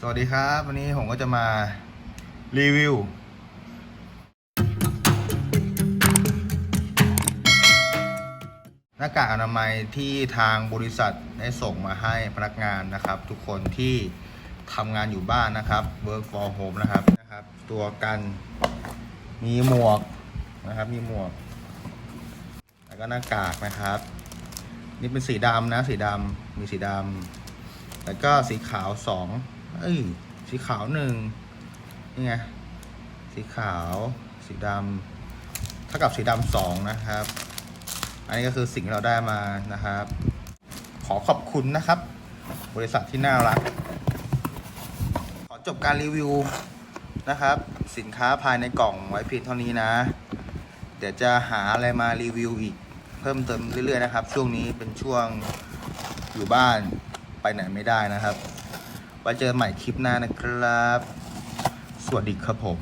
สวัสดีครับ วันนี้ผมก็จะมารีวิว หน้ากากอนามัยที่ทางบริษัทได้ส่งมาให้พนักงานนะครับ ทุกคนที่ทำงานอยู่บ้านนะครับ work for home นะครับนะครับ ตัวกันมีหมวกนะครับมีหมวก แล้วก็หน้ากากนะครับ นี่เป็นสีดำนะสีดำมีสีดำแล้วก็สีขาวสอง เอ้ย สีขาวหนึ่งนี่ไง สีขาว สีดำเท่ากับสีดำสองนะครับ อันนี้ก็คือสิ่งที่เราได้มานะครับ ขอขอบคุณนะครับ บริษัทที่น่ารัก ขอจบการรีวิวนะครับ สินค้าภายในกล่องไว้เพียงเท่านี้นะ เดี๋ยวจะหาอะไรมารีวิวอีก เพิ่มเติมเรื่อยๆนะครับ ช่วงนี้เป็นช่วงอยู่บ้านไปไหนไม่ได้นะครับ ไว้เจอกันใหม่คลิปหน้านะครับ สวัสดีครับผม